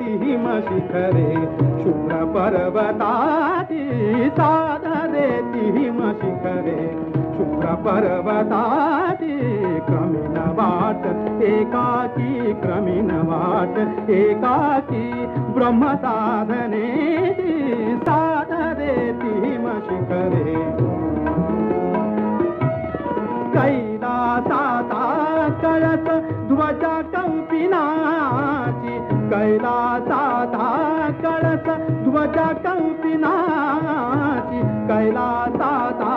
ीमशिखरे शुक्र पर्वतादि साधरे शुक्र पर्वतादि क्रमीणवाट एकामीणवाट एका ब्रह्मसाधने कैलासाता कैदा ध्वज कम्पिना कळत ध्वजा कंपिनाची कैलासाता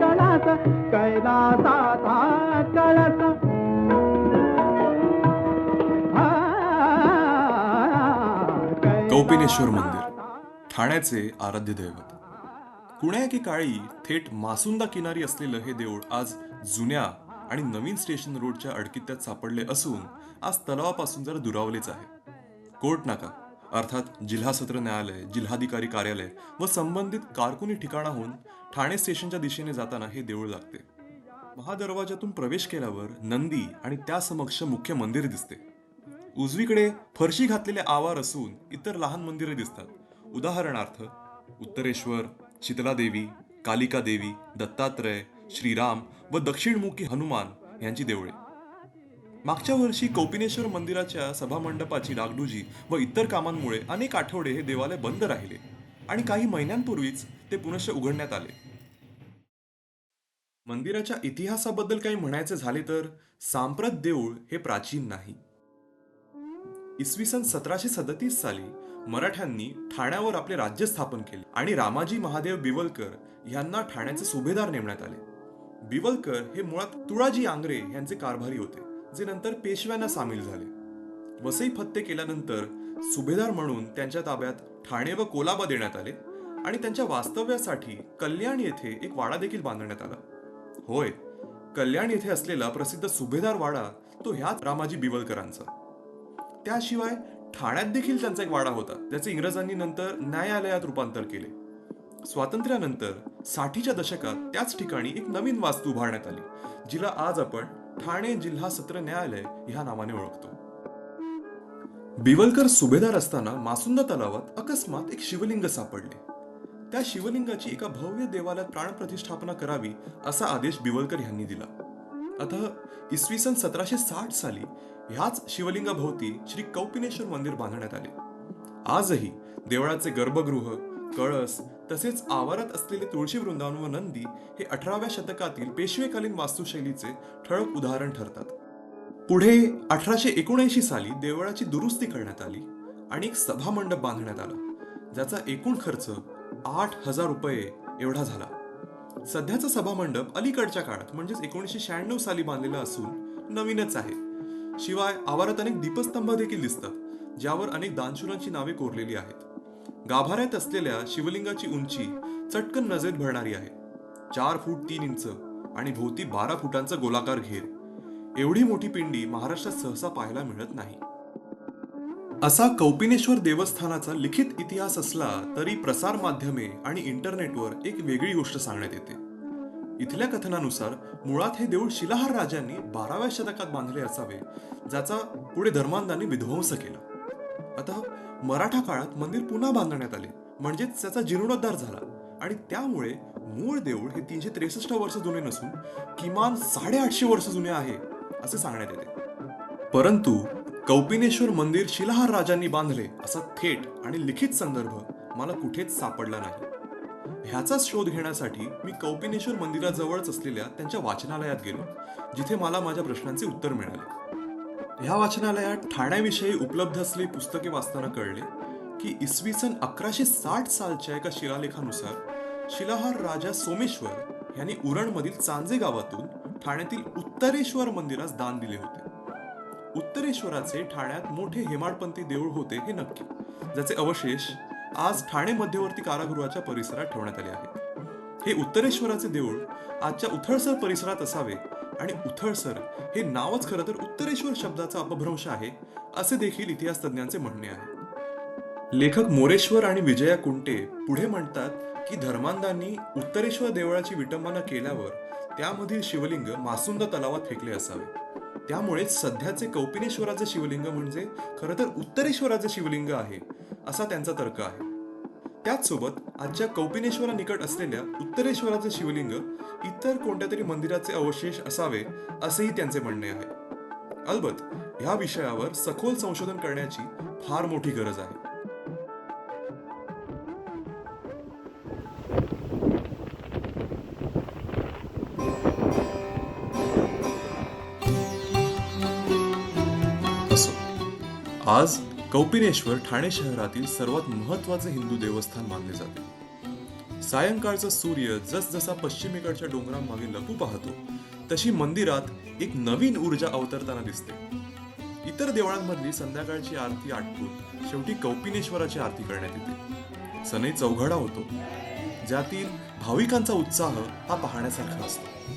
कळत कैलासाता कळत कौपिनेश्वर मंदिर ठाण्याचे आराध्य दैवत. कुण्या एके काळी थेट मासुंदा किनारी असलेलं हे देऊळ आज जुन्या आणि नवीन स्टेशन रोडच्या अडकित्यात सापडले असून आज तलावापासून जरा दुरावलेच आहे. कोर्ट नाका. अर्थात जिल्हा सत्र न्यायालय जिल्हाधिकारी कार्यालय व संबंधित कारकुनी ठिकाणाहून ठाणे स्टेशनच्या दिशेने जाताना हे देऊळ लागते. महादरवाजातून प्रवेश केल्यावर नंदी आणि त्या समक्ष मुख्य मंदिर दिसते. उजवीकडे फरशी घातलेले आवार असून इतर लहान मंदिरे दिसतात. उदाहरणार्थ उत्तरेश्वर शीतला देवी कालिका देवी दत्तात्रय श्रीराम व दक्षिणमुखी हनुमान यांची देवळे. मागच्या वर्षी कौपिनेश्वर मंदिराच्या सभामंडपाची डागडुजी व इतर कामांमुळे अनेक आठवडे हे देवालय बंद राहिले आणि काही महिन्यांपूर्वीच ते पुनश्च उघडण्यात आले. मंदिराच्या इतिहासाबद्दल काही म्हणायचे झाले तर सांप्रत देऊळ हे प्राचीन नाही. इसवी सन सतराशे सदतीस साली मराठ्यांनी ठाण्यावर आपले राज्य स्थापन केले आणि रामाजी महादेव बिवलकर यांना ठाण्याचे सुभेदार नेमण्यात आले. बिवलकर हे मुळात तुळाजी आंग्रे यांचे कारभारी होते जे नंतर पेशव्यांना सामील झाले. वसई फत्ते केल्यानंतर सुभेदार म्हणून त्यांच्या ताब्यात ठाणे व कोलाबा देण्यात आले आणि त्यांच्या वास्तव्यासाठी कल्याण येथे एक वाडा देखील बांधण्यात आला. होय कल्याण येथे असलेला प्रसिद्ध सुभेदार वाडा तो ह्याच रामाजी बिवलकरांचा. त्याशिवाय ठाण्यात देखील त्यांचा एक वाडा होता त्याचे इंग्रजांनी नंतर न्यायालयात रूपांतर केले. स्वातंत्र्यानंतर साठीच्या दशकात त्याच ठिकाणी एक नवीन वास्तू उभारण्यात आली जिला आज आपण ठाणे जिल्हा सत्र न्यायालय ह्या नावाने ओळखतो. बिवलकर सुभेदार असताना मासुंदा तलावात अकस्मात एक शिवलिंग सापडले. त्या शिवलिंगाची एका भव्य देवालयात प्राणप्रतिष्ठापना करावी असा आदेश बिवलकर यांनी दिला. अतः इसवी सन सतराशे साठ साली ह्याच शिवलिंगाभोवती श्री कौपिनेश्वर मंदिर बांधण्यात आले. आजही देवळाचे गर्भगृह कळस तसेच आवारात असलेले तुळशी वृंदावन व नंदी हे अठराव्या शतकातील पेशवेकालीन वास्तुशैलीचे ठळक उदाहरण ठरतात. पुढे अठराशे एकोणऐंशी साली देवळाची दुरुस्ती करण्यात आली आणि एक सभामंडप बांधण्यात आला ज्याचा एकूण खर्च आठ हजार रुपये एवढा झाला. सध्याचा सभामंडप अलीकडच्या काळात म्हणजेच एकोणीसशे शहाण्णव साली बांधलेला असून नवीनच आहे. शिवाय आवारात अनेक दीपस्तंभ देखील दिसतात ज्यावर अनेक दानशूरांची नावे कोरलेली आहेत. गाभाऱ्यात असलेल्या शिवलिंगाची उंची चटकन नजरेत भरणारी आहे. चार फूट तीन इंच आणि भोवती बारा फुटांचा गोलाकार घेर. एवढी मोठी पिंडी महाराष्ट्रात सहसा पाहायला मिळत नाही. असा कौपिनेश्वर देवस्थानाचा लिखित इतिहास असला तरी प्रसार माध्यमे आणि इंटरनेटवर एक वेगळी गोष्ट सांगण्यात येते. इथल्या कथनानुसार मुळात हे देऊळ शिलाहार राजांनी बाराव्या शतकात बांधले असावे ज्याचा पुढे धर्मांधांनी विध्वंस केला. आता मराठा काळात मंदिर पुन्हा बांधण्यात आले. म्हणजेच त्याचा जीर्णोद्धार झाला. आणि त्यामुळे मूळ देऊळ हे तीनशे त्रेसष्ट वर्ष जुने नसून किमान साडेआठशे वर्ष जुने आहे असे सांगण्यात येते. परंतु कौपिनेश्वर मंदिर शिलाहार राजांनी बांधले असा थेट आणि लिखित संदर्भ मला कुठेच सापडला नाही. ह्याचाच शोध घेण्यासाठी मी कौपिनेश्वर मंदिराजवळच असलेल्या त्यांच्या वाचनालयात गेलो जिथे मला माझ्या प्रश्नांचे उत्तर मिळाले. ह्या वाचनालयात ठाण्याविषयी उपलब्ध असलेली पुस्तके वाचताना कळले की इसवी सन अकराशे साठ सालच्या एका शिलालेखानुसार शिलाहार राजा सोमेश्वर यांनी उरणमधील चांजे गावातून ठाण्यातील उत्तरेश्वर मंदिरास दान दिले होते. उत्तरेश्वराचे ठाण्यात मोठे हेमाडपंथी देऊळ होते हे नक्की ज्याचे अवशेष आज ठाणे मध्यवर्ती कारागृहाच्या परिसरात ठेवण्यात आले आहेत. हे उत्तरेश्वराचे देऊळ आजच्या उथळसर परिसरात असावे आणि उथळसर हे नावच खरं तर उत्तरेश्वर शब्दाचा अपभ्रंश आहे असे देखील इतिहास तज्ञांचे म्हणणे आहे. लेखक मोरेश्वर आणि विजया कुंटे पुढे म्हणतात की धर्मांधांनी उत्तरेश्वर देवळाची विटंबना केल्यावर त्यामधील शिवलिंग मासुंद तलावात फेकले असावे. त्यामुळेच सध्याचे कौपिनेश्वराचे शिवलिंग म्हणजे खरं तर उत्तरेश्वराचे शिवलिंग आहे असा त्यांचा तर्क आहे. त्याचसोबत आजच्या कौपिनेश्वरा निकट असलेल्या उत्तरेश्वराचे शिवलिंग इतर कोणत्या तरी मंदिराचे अवशेष असावे असेही त्यांचे म्हणणे आहे. अलबत ह्या विषयावर सखोल संशोधन करण्याची फार मोठी गरज आहे. आज कौपिनेश्वर ठाणे शहरातील सर्वात महत्त्वाचे हिंदू देवस्थान मानले जाते. सायंकाळचा सूर्य जसजसा पश्चिमेकडच्या डोंगरांमागे लपू पाहतो तशी मंदिरात एक नवीन ऊर्जा अवतरताना दिसते. इतर देवळांमधली संध्याकाळची आरती आटपून शेवटी कौपिनेश्वराची आरती करण्यात येते. सनई चौघडा होतो. ज्यातील भाविकांचा उत्साह हा पाहण्यासारखा असतो.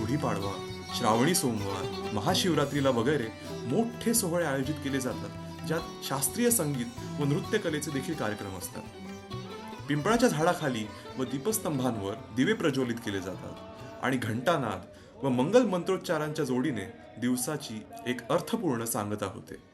गुढीपाडवा श्रावणी सोमवार महाशिवरात्रीला वगैरे मोठे सोहळे आयोजित केले जातात. ज्यात शास्त्रीय संगीत व नृत्यकलेचे देखील कार्यक्रम असतात. पिंपळाच्या झाडाखाली व दीपस्तंभांवर दिवे प्रज्वलित केले जातात आणि घंटानाद व मंगल मंत्रोच्चारांच्या जोडीने दिवसाची एक अर्थपूर्ण सांगता होते.